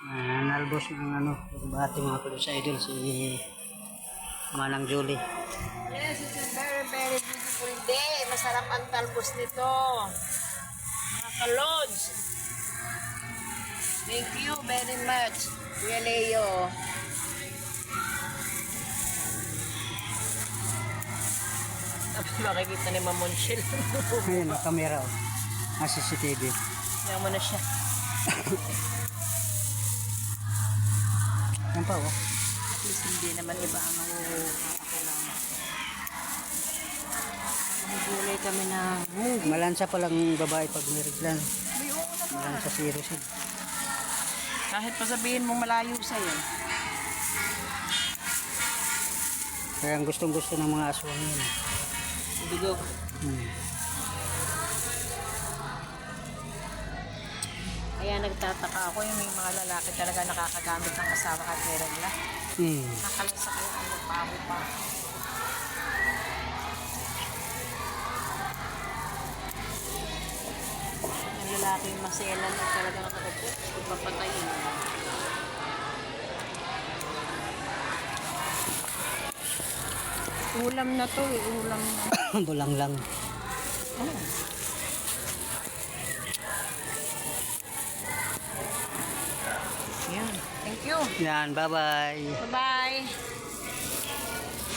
Uh, nalbos ng ano, bati mga kulo sa idol si Manang Julie. Yes, it's a very, very beautiful day. Masarap ang talbos nito. Mga kalods. Thank you very much, Kuya Leo. Tapos makikita ni Mamon Shell. Ayun, ang camera oh. Ang CCTV. Kaya mo na siya. Yan pa oh. At least hindi naman iba ang nakakailangan. Nagulay kami na move. Malansa pa lang babae pag naman. Malansa zero siya. Kahit pa sabihin mo malayo sa'yo. Kaya ang gustong gusto ng mga aswang yun. Bigog. Hmm. Kaya nagtataka ako yung may mga lalaki talaga nakakagamit ng asawa at may regla. Hmm. Nakalasa kaya ang bago pa. Ang lalaki yung maselan at talaga nakakapot. Ipapatayin. Ulam na to eh. Ulam na. Bulang lang. Yan. You. Yan, bye-bye. Bye-bye.